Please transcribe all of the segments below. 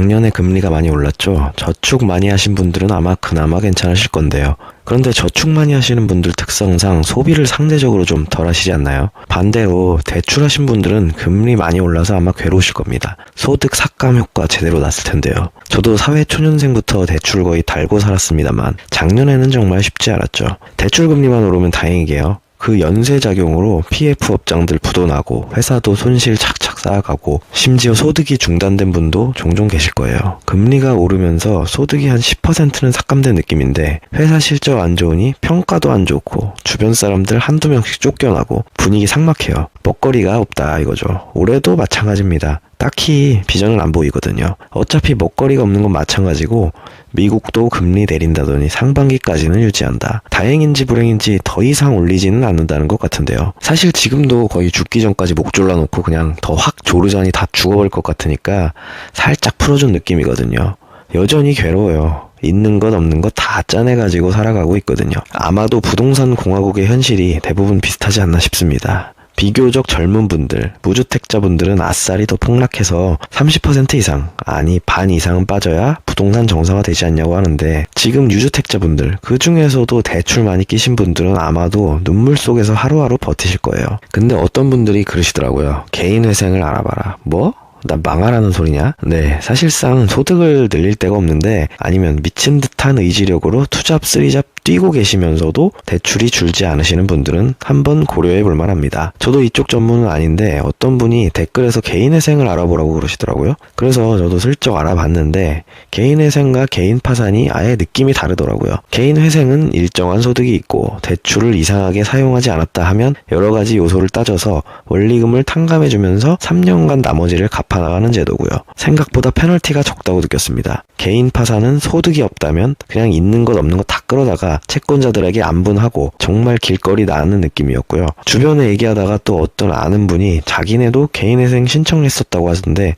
작년에 금리가 많이 올랐죠. 저축 많이 하신 분들은 아마 그나마 괜찮으실 건데요. 그런데 저축 많이 하시는 분들 특성상 소비를 상대적으로 좀 덜 하시지 않나요? 반대로 대출하신 분들은 금리 많이 올라서 아마 괴로우실 겁니다. 소득 삭감 효과 제대로 났을 텐데요. 저도 사회 초년생부터 대출 거의 달고 살았습니다만 작년에는 정말 쉽지 않았죠. 대출 금리만 오르면 다행이게요. 그 연쇄 작용으로 PF 업장들 부도나고 회사도 손실 착착 쌓아가고 심지어 소득이 중단된 분도 종종 계실 거예요. 금리가 오르면서 소득이 한 10%는 삭감된 느낌인데 회사 실적 안 좋으니 평가도 안 좋고 주변 사람들 한두 명씩 쫓겨나고 분위기 삭막해요. 먹거리가 없다 이거죠. 올해도 마찬가지입니다. 딱히 비전은 안 보이거든요. 어차피 먹거리가 없는 건 마찬가지고 미국도 금리 내린다더니 상반기까지는 유지한다. 다행인지 불행인지 더 이상 올리지는 않는다는 것 같은데요. 사실 지금도 거의 죽기 전까지 목 졸라놓고 그냥 더 확 조르자니 다 죽어버릴 것 같으니까 살짝 풀어준 느낌이거든요. 여전히 괴로워요. 있는 것 없는 것 다 짜내가지고 살아가고 있거든요. 아마도 부동산 공화국의 현실이 대부분 비슷하지 않나 싶습니다. 비교적 젊은 분들, 무주택자분들은 아싸리 더 폭락해서 30% 이상, 아니 반 이상은 빠져야 부동산 정상화 되지 않냐고 하는데 지금 유주택자분들, 그 중에서도 대출 많이 끼신 분들은 아마도 눈물 속에서 하루하루 버티실 거예요. 근데 어떤 분들이 그러시더라고요. 개인 회생을 알아봐라. 뭐? 나 망하라는 소리냐? 네, 사실상 소득을 늘릴 데가 없는데 아니면 미친 듯한 의지력으로 투잡, 쓰리잡 뛰고 계시면서도 대출이 줄지 않으시는 분들은 한번 고려해 볼 만합니다. 저도 이쪽 전문은 아닌데 어떤 분이 댓글에서 개인회생을 알아보라고 그러시더라고요. 그래서 저도 슬쩍 알아봤는데 개인회생과 개인 파산이 아예 느낌이 다르더라고요. 개인회생은 일정한 소득이 있고 대출을 이상하게 사용하지 않았다 하면 여러 가지 요소를 따져서 원리금을 탕감해 주면서 3년간 나머지를 갚아나가는 제도고요. 생각보다 페널티가 적다고 느꼈습니다. 개인 파산은 소득이 없다면 그냥 있는 것 없는 것 다 끌어다가 채권자들에게 안분하고 정말 길거리 나는 느낌이었고요. 주변에 얘기하다가 또 어떤 아는 분이 자기네도 개인회생 신청했었다고 하던데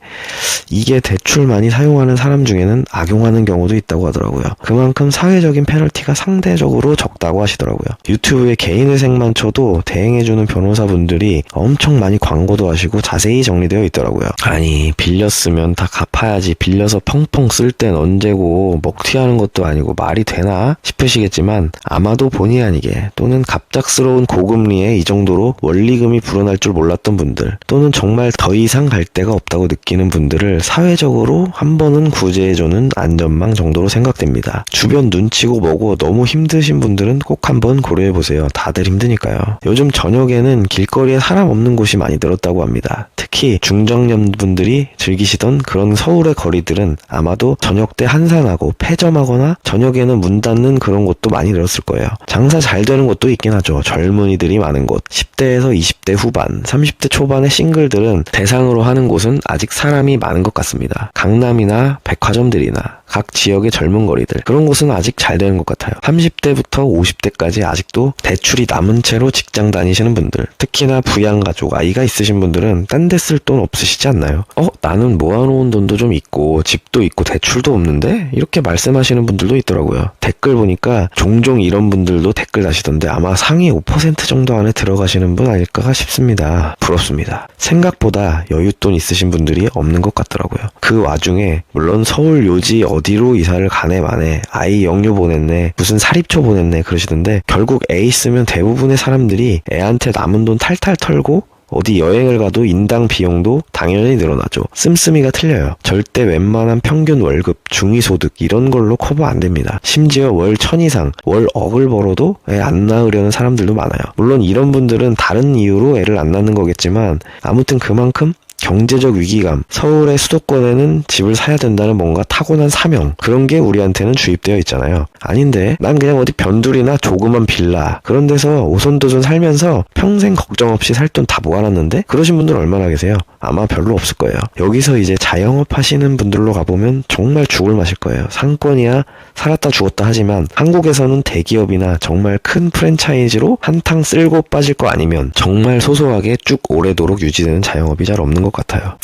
이게 대출 많이 사용하는 사람 중에는 악용하는 경우도 있다고 하더라고요. 그만큼 사회적인 페널티가 상대적으로 적다고 하시더라고요. 유튜브에 개인회생만 쳐도 대행해주는 변호사분들이 엄청 많이 광고도 하시고 자세히 정리되어 있더라고요. 아니 빌렸으면 다 갚아야지 빌려서 펑펑 쓸 땐 언제고 먹튀하는 것도 아니고 말이 되나 싶으시겠지만 아마도 본의 아니게 또는 갑작스러운 고금리에 이 정도로 원리금이 불어날 줄 몰랐던 분들 또는 정말 더 이상 갈 데가 없다고 느끼는 분들을 사회적으로 한 번은 구제해주는 안전망 정도로 생각됩니다. 주변 눈치고 뭐고 너무 힘드신 분들은 꼭 한번 고려해보세요. 다들 힘드니까요. 요즘 저녁에는 길거리에 사람 없는 곳이 많이 늘었다고 합니다. 특히 중장년 분들이 즐기시던 그런 서울의 거리들은 아마도 저녁 때 한산하고 폐점하거나 저녁에는 문 닫는 그런 곳도 많이 늘었을 거예요. 장사 잘 되는 곳도 있긴 하죠. 젊은이들이 많은 곳. 10대에서 20대 후반, 30대 초반의 싱글들은 대상으로 하는 곳은 아직 사람이 많은 것 같습니다. 강남이나 백화점들이나 각 지역의 젊은 거리들 그런 곳은 아직 잘 되는 것 같아요. 30대부터 50대까지 아직도 대출이 남은 채로 직장 다니시는 분들 특히나 부양가족 아이가 있으신 분들은 딴 데 쓸 돈 없으시지 않나요? 어 나는 모아놓은 돈도 좀 있고 집도 있고 대출도 없는데 이렇게 말씀하시는 분들도 있더라고요. 댓글 보니까 종종 이런 분들도 댓글 다시던데 아마 상위 5% 정도 안에 들어가시는 분 아닐까 싶습니다. 부럽습니다. 생각보다 여윳돈 있으신 분들이 없는 것 같더라고요. 그 와중에 물론 서울 요지 어디 로 이사를 가네 마네 아이 영유 보냈네 무슨 사립초 보냈네 그러시던데 결국 애 있으면 대부분의 사람들이 애한테 남은 돈 탈탈 털고 어디 여행을 가도 인당 비용도 당연히 늘어나죠. 씀씀이가 틀려요. 절대 웬만한 평균 월급, 중위소득 이런 걸로 커버 안 됩니다. 심지어 월 천 이상, 월 억을 벌어도 애 안 낳으려는 사람들도 많아요. 물론 이런 분들은 다른 이유로 애를 안 낳는 거겠지만 아무튼 그만큼 경제적 위기감, 서울의 수도권에는 집을 사야 된다는 뭔가 타고난 사명, 그런 게 우리한테는 주입되어 있잖아요. 아닌데, 난 그냥 어디 변두리나 조그만 빌라, 그런 데서 오손도손 살면서 평생 걱정 없이 살 돈 다 모아놨는데, 그러신 분들 얼마나 계세요? 아마 별로 없을 거예요. 여기서 이제 자영업 하시는 분들로 가보면 정말 죽을 맛일 거예요. 상권이야 살았다 죽었다 하지만 한국에서는 대기업이나 정말 큰 프랜차이즈로 한탕 쓸고 빠질 거 아니면 정말 소소하게 쭉 오래도록 유지되는 자영업이 잘 없는 것 같아요.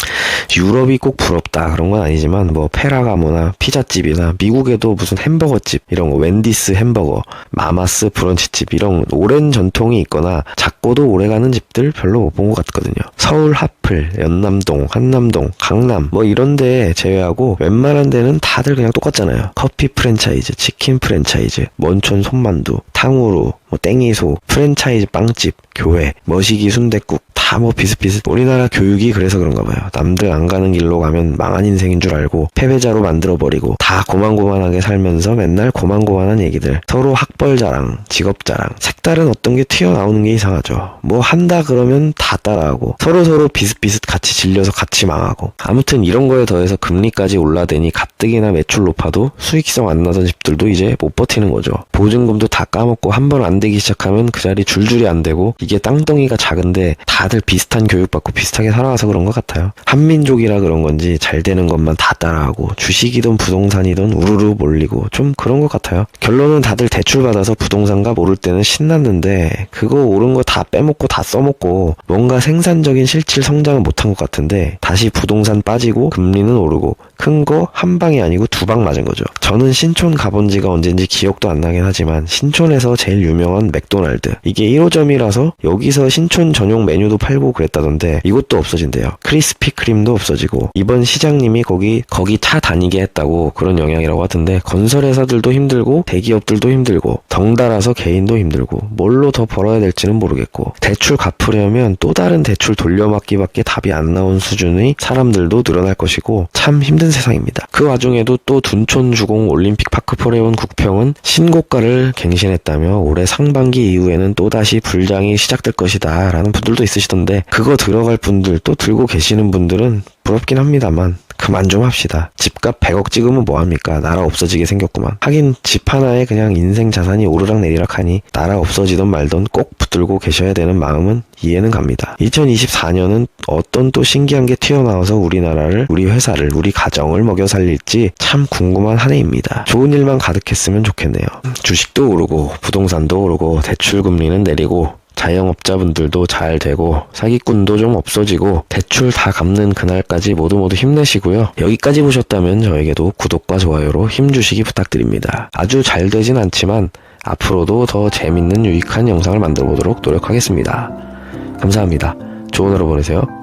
유럽이 꼭 부럽다 그런 건 아니지만 뭐 페라가모나 피자집이나 미국에도 무슨 햄버거집 이런 거 웬디스 햄버거, 마마스 브런치집 이런 오랜 전통이 있거나 작고도 오래가는 집들 별로 못 본 것 같거든요. 서울 하플, 연남동, 한남동, 강남 뭐 이런 데 제외하고 웬만한 데는 다들 그냥 똑같잖아요. 커피 프랜차이즈, 치킨 프랜차이즈, 먼촌 손만두, 탕후루, 뭐 땡이소, 프랜차이즈 빵집, 교회, 머시기 순댓국 다 뭐 비슷비슷. 우리나라 교육이 그래서 그런가 봐요. 남들 안 가는 길로 가면 망한 인생인 줄 알고 패배자로 만들어 버리고 다 고만고만하게 살면서 맨날 고만고만한 얘기들. 서로 학벌 자랑, 직업 자랑, 색다른 어떤 게 튀어나오는 게 이상하죠. 뭐 한다 그러면 다 따라하고 서로 서로 비슷비슷 같이 질려서 같이 망하고. 아무튼 이런 거에 더해서 금리까지 올라대니 가뜩이나 매출 높아도 수익성 안 나던 집들도 이제 못 버티는 거죠. 보증금도 다 까먹고 한 번 안 되기 시작하면 그 자리 줄줄이 안 되고 이게 땅덩이가 작은데 다들 비슷한 교육받고 비슷하게 살아와서 그런 것 같아요. 한민족이라 그런 건지 잘 되는 것만 다 따라하고 주식이든 부동산이든 우르르 몰리고 좀 그런 것 같아요. 결론은 다들 대출 받아서 부동산값 오를 때는 신났는데 그거 오른 거 다 빼먹고 다 써먹고 뭔가 생산적인 실질 성장은 못한 것 같은데 다시 부동산 빠지고 금리는 오르고 큰 거 한 방이 아니고 두 방 맞은 거죠. 저는 신촌 가본 지가 언젠지 기억도 안 나긴 하지만 신촌에서 제일 유명한 맥도날드 이게 1호점이라서 여기서 신촌 전용 메뉴도 팔고 그랬다던데 이것도 없어진대요. 크리스피 크림도 없어지고 이번 시장님이 거기 거기 차 다니게 했다고 그런 영향이라고 하던데 건설 회사들도 힘들고 대기업들도 힘들고 덩달아서 개인도 힘들고 뭘로 더 벌어야 될지는 모르겠고 대출 갚으려면 또 다른 대출 돌려막기밖에 답이 안 나온 수준의 사람들도 늘어날 것이고 참 힘든 세상입니다. 그 와중에도 또 둔촌 주공 올림픽 파크폴에 온 국평은 신고가를 갱신했다며 올해 상반기 이후에는 또다시 불장이 시작될 것이다 라는 분들도 있으시던데 그거 들어갈 분들 또 들고 계시는 분들은 부럽긴 합니다만 그만 좀 합시다. 집값 100억 찍으면 뭐합니까? 나라 없어지게 생겼구만. 하긴 집 하나에 그냥 인생 자산이 오르락 내리락 하니 나라 없어지던 말던 꼭 붙들고 계셔야 되는 마음은 이해는 갑니다. 2024년은 어떤 또 신기한 게 튀어나와서 우리나라를, 우리 회사를, 우리 가정을 먹여 살릴지 참 궁금한 한 해입니다. 좋은 일만 가득했으면 좋겠네요. 주식도 오르고, 부동산도 오르고, 대출 금리는 내리고, 자영업자분들도 잘 되고 사기꾼도 좀 없어지고 대출 다 갚는 그날까지 모두 모두 힘내시고요. 여기까지 보셨다면 저에게도 구독과 좋아요로 힘주시기 부탁드립니다. 아주 잘 되진 않지만 앞으로도 더 재밌는 유익한 영상을 만들어 보도록 노력하겠습니다. 감사합니다. 좋은 하루 보내세요.